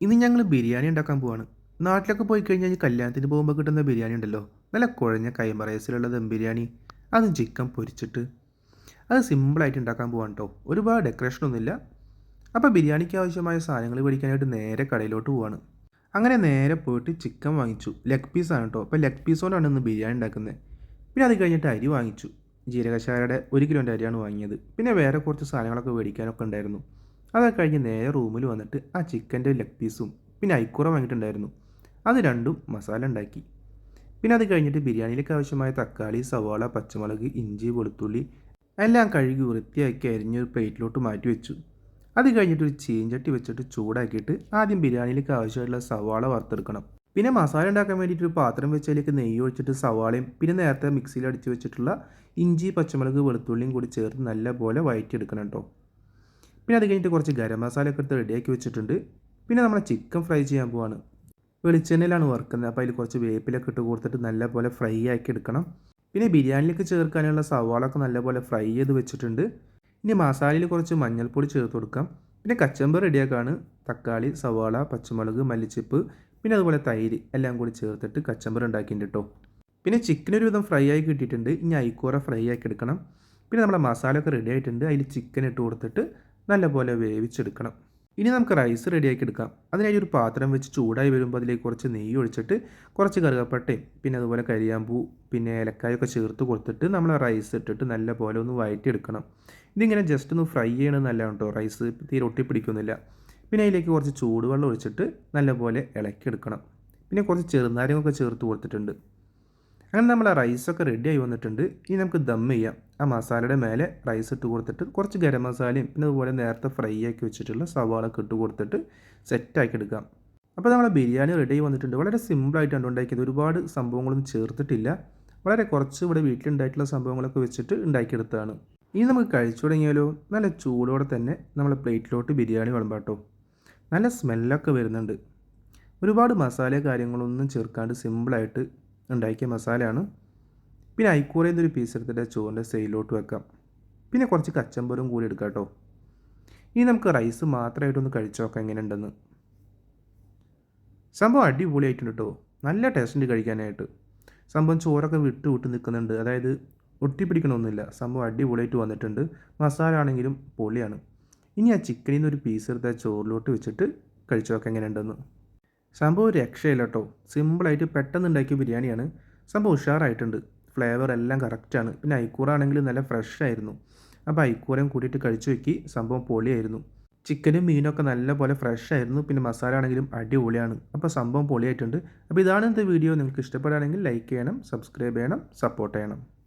ഇന്ന് ഞങ്ങൾ ബിരിയാണി ഉണ്ടാക്കാൻ പോവാണ്. നാട്ടിലൊക്കെ പോയി കഴിഞ്ഞാൽ കല്യാണത്തിന് പോകുമ്പോൾ കിട്ടുന്ന ബിരിയാണി ഉണ്ടല്ലോ. നല്ല കുഴഞ്ഞ കൈമറയസിലുള്ള ദം ബിരിയാണി. അത് ചിക്കൻ പൊരിച്ചിട്ട്. അത് സിമ്പിളായിട്ട് ഉണ്ടാക്കാൻ പോവാണ് കേട്ടോ ഒരുപാട് ഡെക്കറേഷനൊന്നുമില്ല അപ്പോൾ ബിരിയാണിക്ക് ആവശ്യമായ സാധനങ്ങൾ മേടിക്കാനായിട്ട് നേരെ കടയിലോട്ട് പോവാണ്. അങ്ങനെ നേരെ പോയിട്ട് ചിക്കൻ വാങ്ങിച്ചു. ലെഗ് പീസാണ് കേട്ടോ അപ്പോൾ ലെഗ് പീസോണ്ടാണ് ഇന്ന് ബിരിയാണി ഉണ്ടാക്കുന്നത് പിന്നെ അത് കഴിഞ്ഞിട്ട് അരി വാങ്ങിച്ചു. ജീരകശാലയുടെ ഒരു കിലോന്റെ അരിയാണ് വാങ്ങിയത്. പിന്നെ വേറെ കുറച്ച് സാധനങ്ങളൊക്കെ മേടിക്കാനൊക്കെ ഉണ്ടായിരുന്നു. അതൊക്കെ കഴിഞ്ഞ് നേരെ റൂമിൽ വന്നിട്ട് ആ ചിക്കന്റെ ലെഗ് പീസും പിന്നെ ഐക്കുറ വാങ്ങിയിട്ടുണ്ടായിരുന്നു. അത് രണ്ടും മസാല ഉണ്ടാക്കി. പിന്നെ അത് കഴിഞ്ഞിട്ട് ബിരിയാണിയിലേക്ക് ആവശ്യമായ തക്കാളി സവാള പച്ചമുളക് ഇഞ്ചി വെളുത്തുള്ളി എല്ലാം കഴുകി വൃത്തിയാക്കി അരിഞ്ഞൊരു പ്ലേറ്റിലോട്ട് മാറ്റി വെച്ചു. അത് കഴിഞ്ഞിട്ട് ഒരു ചീഞ്ചട്ടി വെച്ചിട്ട് ചൂടാക്കിയിട്ട് ആദ്യം ബിരിയാണിയിലേക്ക് ആവശ്യമായിട്ടുള്ള സവാള വറുത്തെടുക്കണം. പിന്നെ മസാല ഉണ്ടാക്കാൻ വേണ്ടിയിട്ട് ഒരു പാത്രം വെച്ചതിലേക്ക് നെയ്യ് ഒഴിച്ചിട്ട് സവാളയും പിന്നെ നേരത്തെ മിക്സിയിൽ അടിച്ച് വെച്ചിട്ടുള്ള ഇഞ്ചി പച്ചമുളക് വെളുത്തുള്ളിയും കൂടി ചേർത്ത് നല്ലപോലെ വഴറ്റിയെടുക്കണം കേട്ടോ. പിന്നെ അത് കഴിഞ്ഞിട്ട് കുറച്ച് ഗരം മസാലയൊക്കെ എടുത്ത് റെഡിയാക്കി വെച്ചിട്ടുണ്ട്. പിന്നെ നമ്മൾ ചിക്കൻ ഫ്രൈ ചെയ്യാൻ പോവാണ്. വെളിച്ചെണ്ണയിലാണ് വറുക്കുന്നത് അപ്പോൾ അതിൽ കുറച്ച് വേപ്പിലൊക്കെ ഇട്ട് കൊടുത്തിട്ട് നല്ലപോലെ ഫ്രൈ ആക്കി എടുക്കണം. പിന്നെ ബിരിയാണിയിലേക്ക് ചേർക്കാനുള്ള സവാളൊക്കെ നല്ലപോലെ ഫ്രൈ ചെയ്ത് വെച്ചിട്ടുണ്ട്. ഇനി മസാലയിൽ കുറച്ച് മഞ്ഞൾപ്പൊടി ചേർത്ത് കൊടുക്കാം. പിന്നെ കച്ചമ്പ് റെഡിയാക്കാണ് തക്കാളി സവാള പച്ചമുളക് മല്ലിച്ചിപ്പ് പിന്നെ അതുപോലെ തൈര് എല്ലാം കൂടി ചേർത്തിട്ട് കച്ചമ്പർ ഉണ്ടാക്കിയിട്ടുണ്ട് കേട്ടോ പിന്നെ ചിക്കൻ ഒരു വിധം ഫ്രൈ ആയി കിട്ടിയിട്ടുണ്ട്. ഇനി ഐക്കൂറ ഫ്രൈ ആക്കി എടുക്കണം. പിന്നെ നമ്മുടെ മസാല ഒക്കെ റെഡി ആയിട്ടുണ്ട്. അതിൽ ചിക്കൻ ഇട്ട് കൊടുത്തിട്ട് നല്ലപോലെ വേവിച്ചെടുക്കണം. ഇനി നമുക്ക് റൈസ് റെഡിയാക്കി എടുക്കാം അതിനായി ഒരു പാത്രം വെച്ച് ചൂടായി വരുമ്പോൾ അതിലേക്ക് കുറച്ച് നെയ്യ് ഒഴിച്ചിട്ട് കുറച്ച് കറുകപ്പട്ടയും പിന്നെ അതുപോലെ കരിയാമ്പൂ പിന്നെ ഏലക്കായൊക്കെ ചേർത്ത് കൊടുത്തിട്ട് നമ്മൾ റൈസ് ഇട്ടിട്ട് നല്ലപോലെ ഒന്ന് വഴറ്റിയെടുക്കണം ഇതിങ്ങനെ ജസ്റ്റ് ഒന്ന് ഫ്രൈ ചെയ്യണമെന്നല്ല കേട്ടോ റൈസ് തീരെ ഒട്ടിപ്പിടിക്കുന്നില്ല. പിന്നെ അതിലേക്ക് കുറച്ച് ചൂടുവെള്ളം ഒഴിച്ചിട്ട് നല്ലപോലെ ഇളക്കിയെടുക്കണം. പിന്നെ കുറച്ച് ചെറുനാരങ്ങൊക്കെ ചേർത്ത് കൊടുത്തിട്ടുണ്ട്. അങ്ങനെ നമ്മൾ ആ റൈസൊക്കെ റെഡിയായി വന്നിട്ടുണ്ട്. ഇനി നമുക്ക് ദം ചെയ്യാം. ആ മസാലയുടെ മേലെ റൈസ് ഇട്ട് കൊടുത്തിട്ട് കുറച്ച് ഗരം മസാലയും പിന്നെ അതുപോലെ നേരത്തെ ഫ്രൈ ആക്കി വെച്ചിട്ടുള്ള സവാളൊക്കെ ഇട്ട് കൊടുത്തിട്ട് സെറ്റാക്കി എടുക്കാം. അപ്പോൾ നമ്മൾ ബിരിയാണി റെഡി ആയി വന്നിട്ടുണ്ട്. വളരെ സിമ്പിളായിട്ടാണ് ഉണ്ടാക്കിയത് ഒരുപാട് സംഭവങ്ങളൊന്നും ചേർത്തിട്ടില്ല. വളരെ കുറച്ച് ഇവിടെ വീട്ടിലുണ്ടായിട്ടുള്ള സംഭവങ്ങളൊക്കെ വെച്ചിട്ട് ഉണ്ടാക്കിയെടുത്തതാണ്. ഇനി നമുക്ക് കഴിച്ചു തുടങ്ങിയാലോ? നല്ല ചൂടോടെ തന്നെ നമ്മൾ പ്ലേറ്റിലോട്ട് ബിരിയാണി വിളമ്പാട്ടോ നല്ല സ്മെല്ലൊക്കെ വരുന്നുണ്ട്. ഒരുപാട് മസാല കാര്യങ്ങളൊന്നും ചേർക്കാണ്ട് സിമ്പിളായിട്ട് ഉണ്ടാക്കിയ മസാലയാണ്. പിന്നെ ഐക്കൂറയിൽ നിന്നൊരു പീസ് എടുത്തിട്ട് ചോറിന്റെ സൈഡിലോട്ട് വെക്കാം. പിന്നെ കുറച്ച് കച്ചമ്പറും കൂടി എടുക്കാം കേട്ടോ. ഇനി നമുക്ക് റൈസ് മാത്രമായിട്ടൊന്ന് കഴിച്ചു നോക്കാം എങ്ങനെയുണ്ടെന്ന്. സംഭവം അടിപൊളിയായിട്ടുണ്ട് കേട്ടോ. നല്ല ടേസ്റ്റ് ഉണ്ട് കഴിക്കാനായിട്ട്. സംഭവം ചോറൊക്കെ വിട്ട് വിട്ട് നിൽക്കുന്നുണ്ട്. അതായത് ഒട്ടിപ്പിടിക്കണമൊന്നുമില്ല. സംഭവം അടിപൊളിയായിട്ട് വന്നിട്ടുണ്ട്. മസാല ആണെങ്കിലും പൊളിയാണ്. ഇനി ആ ചിക്കനിൽ നിന്ന് ഒരു പീസ് എടുത്ത് ചോറിലോട്ട് വെച്ചിട്ട് കഴിച്ചു നോക്കാം എങ്ങനെയുണ്ടെന്ന്. സംഭവം രക്ഷയില്ല കേട്ടോ. സിമ്പിളായിട്ട് പെട്ടെന്ന് ഉണ്ടാക്കിയ ബിരിയാണിയാണ്. സംഭവം ഉഷാറായിട്ടുണ്ട്. ഫ്ലേവർ എല്ലാം കറക്റ്റാണ്. പിന്നെ ഐക്കൂറാണെങ്കിൽ നല്ല ഫ്രഷ് ആയിരുന്നു. അപ്പോൾ ഐക്കൂറയും കൂട്ടിയിട്ട് കഴിച്ചു വെക്കി സംഭവം പൊളിയായിരുന്നു. ചിക്കനും മീനൊക്കെ നല്ലപോലെ ഫ്രഷ് ആയിരുന്നു. പിന്നെ മസാല ആണെങ്കിലും അടിപൊളിയാണ്. അപ്പോൾ സംഭവം പൊളിയായിട്ടുണ്ട്. അപ്പോൾ ഇതാണ് ഇന്നത്തെ വീഡിയോ നിങ്ങൾക്ക് ഇഷ്ടപ്പെടുകയാണെങ്കിൽ ലൈക്ക് ചെയ്യണം സബ്സ്ക്രൈബ് ചെയ്യണം സപ്പോർട്ട് ചെയ്യണം.